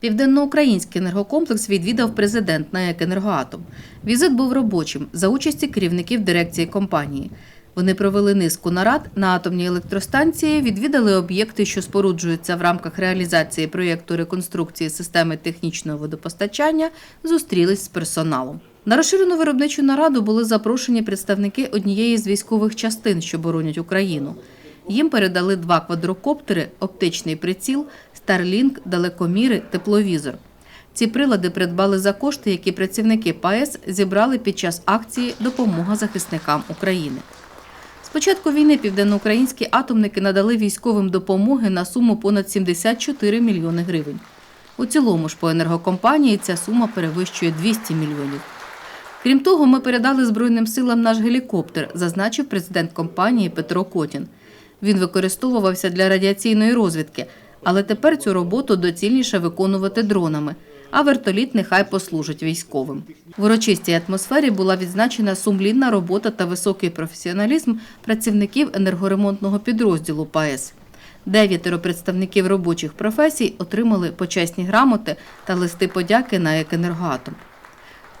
Південноукраїнський енергокомплекс відвідав президент НАЕК «Енергоатом». Візит був робочим за участі керівників дирекції компанії. Вони провели низку нарад на атомній електростанції, відвідали об'єкти, що споруджуються в рамках реалізації проєкту реконструкції системи технічного водопостачання, зустрілись з персоналом. На розширену виробничу нараду були запрошені представники однієї з військових частин, що боронять Україну. Їм передали два квадрокоптери, оптичний приціл, Starlink, далекоміри, тепловізор. Ці прилади придбали за кошти, які працівники ПАЕС зібрали під час акції Допомога захисникам України. З початку війни південноукраїнські атомники надали військовим допомоги на суму понад 74 мільйони гривень. У цілому ж по енергокомпанії ця сума перевищує 200 мільйонів. Крім того, ми передали Збройним силам наш гелікоптер, зазначив президент компанії Петро Котін. Він використовувався для радіаційної розвідки, але тепер цю роботу доцільніше виконувати дронами, а вертоліт нехай послужить військовим. В урочистій атмосфері була відзначена сумлінна робота та високий професіоналізм працівників енергоремонтного підрозділу ПАЕС. Дев'ятеро представників робочих професій отримали почесні грамоти та листи подяки на «Екенергоатом».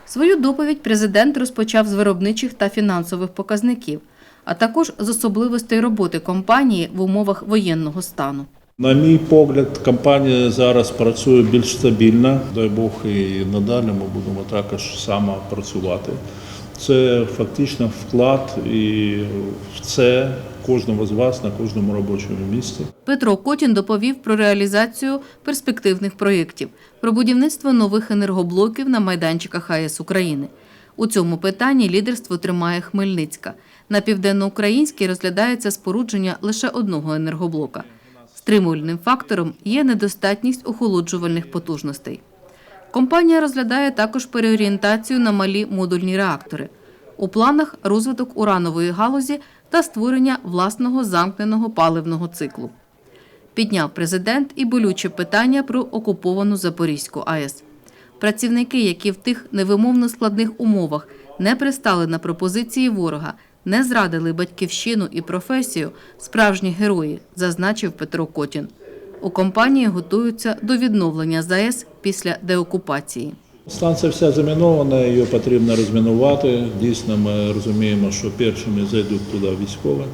Свою доповідь президент розпочав з виробничих та фінансових показників, а також з особливостей роботи компанії в умовах воєнного стану. На мій погляд, компанія зараз працює більш стабільно. Дай Бог, і надалі ми будемо також саме працювати. Це фактично вклад і в це кожного з вас на кожному робочому місці. Петро Котін доповів про реалізацію перспективних проєктів, про будівництво нових енергоблоків на майданчиках АЕС України. У цьому питанні лідерство тримає Хмельницька. На південноукраїнській розглядається спорудження лише одного енергоблока. Стримувальним фактором є недостатність охолоджувальних потужностей. Компанія розглядає також переорієнтацію на малі модульні реактори. У планах розвиток уранової галузі та створення власного замкненого паливного циклу. Підняв президент і болюче питання про окуповану Запорізьку АЕС. Працівники, які в тих невимовно складних умовах не пристали на пропозиції ворога, не зрадили батьківщину і професію, справжні герої, зазначив Петро Котін. У компанії готуються до відновлення ЗАЕС після деокупації. Станція вся замінована, її потрібно розмінувати. Дійсно, ми розуміємо, що першими зайдуть туди військові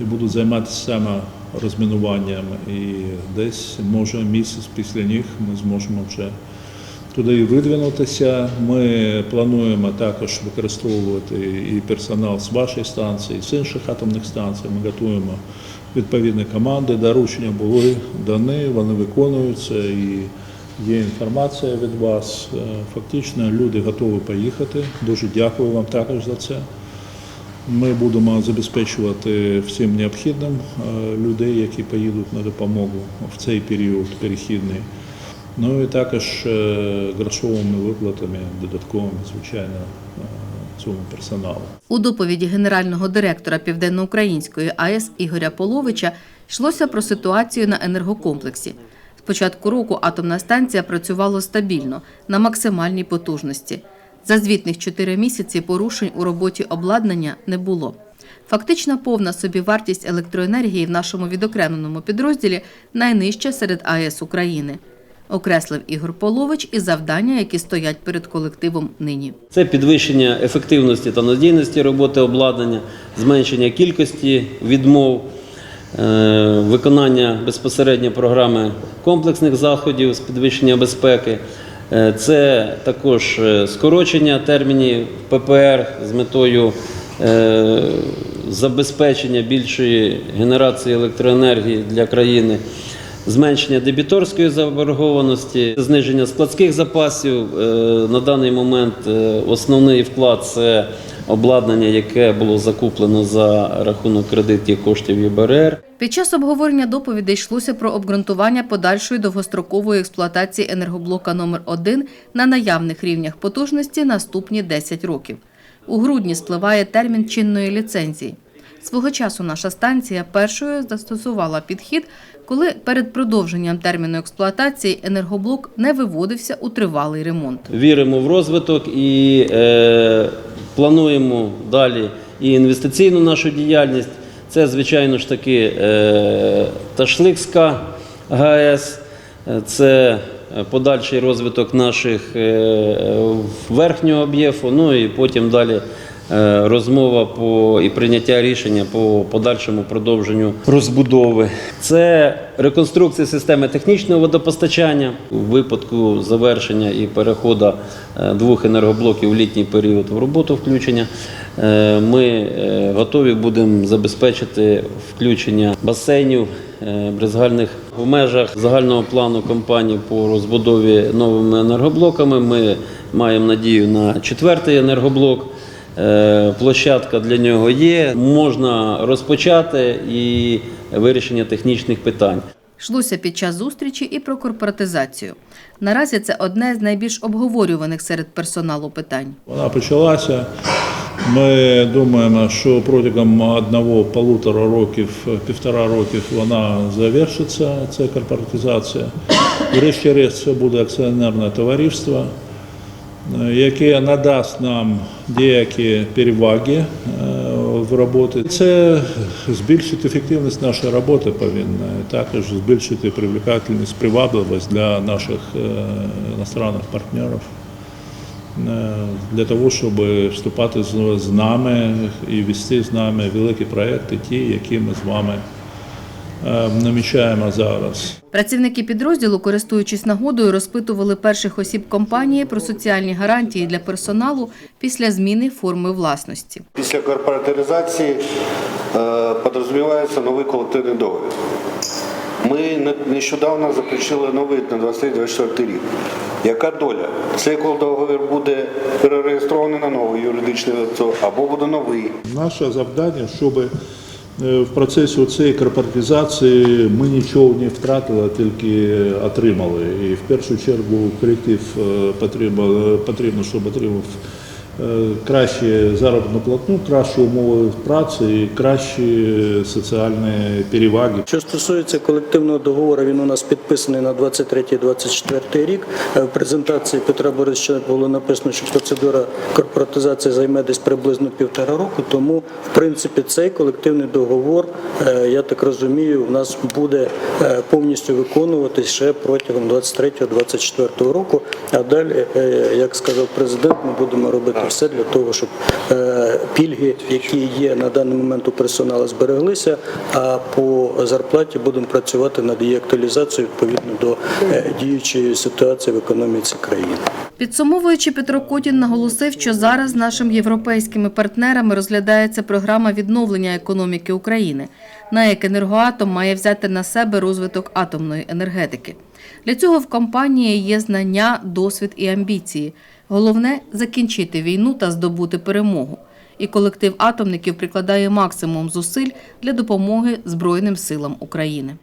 і будуть займатися саме розмінуванням. І десь, може, місяць після них ми зможемо вже туди видвинутися. Ми плануємо також використовувати і персонал з вашої станції, з інших атомних станцій. Ми готуємо відповідні команди. Доручення були дані, вони виконуються і є інформація від вас. Е, Фактично люди готові поїхати. Дуже дякую вам також за це. Ми будемо забезпечувати всім необхідним е, людей, які поїдуть на допомогу в цей період перехідний. Ну і також е, грошовими виплатами додатковими, звичайно, е, цьому персоналу. У доповіді генерального директора Південноукраїнської АЕС Ігоря Половича йшлося про ситуацію на енергокомплексі. З початку року атомна станція працювала стабільно на максимальній потужності. За звітних чотири місяці порушень у роботі обладнання не було. Фактична повна собівартість електроенергії в нашому відокремленому підрозділі найнижча серед АЕС України. Окреслив Ігор Полович і завдання, які стоять перед колективом нині. Це підвищення ефективності та надійності роботи обладнання, зменшення кількості відмов, е, виконання безпосередньо програми комплексних заходів з підвищення безпеки. Е, Це також е, скорочення термінів ППР з метою забезпечення більшої генерації електроенергії для країни зменшення дебіторської заборгованості, зниження складських запасів. Е, На даний момент е, основний вклад це обладнання, яке було закуплено за рахунок кредитів коштів ЄБРР. Під час обговорення доповідей йшлося про обґрунтування подальшої довгострокової експлуатації енергоблока номер 1 на наявних рівнях потужності наступні 10 років. У грудні спливає термін чинної ліцензії. Свого часу наша станція першою застосувала підхід, коли перед продовженням терміну експлуатації енергоблок не виводився у тривалий ремонт. Віримо в розвиток і е, плануємо далі і інвестиційну нашу діяльність. Це, звичайно ж таки, е, Ташликська ГАЕС, це подальший розвиток наших е, верхнього об'єкту, ну і потім далі розмова по і прийняття рішення по подальшому продовженню розбудови. Це реконструкція системи технічного водопостачання у випадку завершення і переходу е, двох енергоблоків у літній період в роботу включення. е, Ми е, готові будемо забезпечити включення басейнів е, брезгальних в межах загального плану компанії по розбудові новими енергоблоками. Ми маємо надію на четвертий енергоблок. Е, Площадка для нього є, можна розпочати і вирішення технічних питань. Йшлося під час зустрічі і про корпоратизацію. Наразі це одне з найбільш обговорюваних серед персоналу питань. Вона почалася. Ми думаємо, що протягом одного-полутора років, півтора років вона завершиться, ця корпоратизація. Врешті-решт це буде акціонерне товариство, яке надасть нам деякі переваги е, в роботі. Це збільшить ефективність нашої роботи повинна, також збільшити привлекательність, привабливість для наших е, іностранних партнерів. Е, для того, щоб вступати з- нами і вести з нами великі проекти, ті, які ми з вами намічаємо зараз. Працівники підрозділу, користуючись нагодою, розпитували перших осіб компанії про соціальні гарантії для персоналу після зміни форми власності. Після корпоратизації е, підрозумівається новий колективний договір. Ми нещодавно заключили новий на 23-24 рік. Яка доля? Цей договір буде перереєстрований на новий юридичний лицо або буде новий. Наше завдання, щоб е, в процесі цієї корпоратизації ми нічого не втратили, а тільки отримали. І в першу чергу колектив е, потрібно, потрібно щоб отримав е, кращу заробітну платну, кращі умови праці і кращі соціальні переваги. Що стосується колективного договору, він у нас підписаний на 23-24 рік. Е, В презентації Петра Борисовича було написано, що процедура корпоратизації займе десь приблизно півтора року. Тому, в принципі, цей колективний договор, е, я так розумію, у нас буде повністю виконуватись ще протягом 23-24 року. А далі, як сказав президент, ми будемо робити все для того, щоб е, пільги, які є на даний момент у персоналу, збереглися. А по зарплаті будемо працювати над її актуалізацією відповідно до е, діючої ситуації в економіці країни. Підсумовуючи, Петро Котін наголосив, що зараз з нашими європейськими партнерами розглядається програма відновлення економіки України. На як енергоатом має взяти на себе розвиток атомної енергетики. Для цього в компанії є знання, досвід і амбіції. Головне закінчити війну та здобути перемогу. І колектив атомників прикладає максимум зусиль для допомоги Збройним силам України.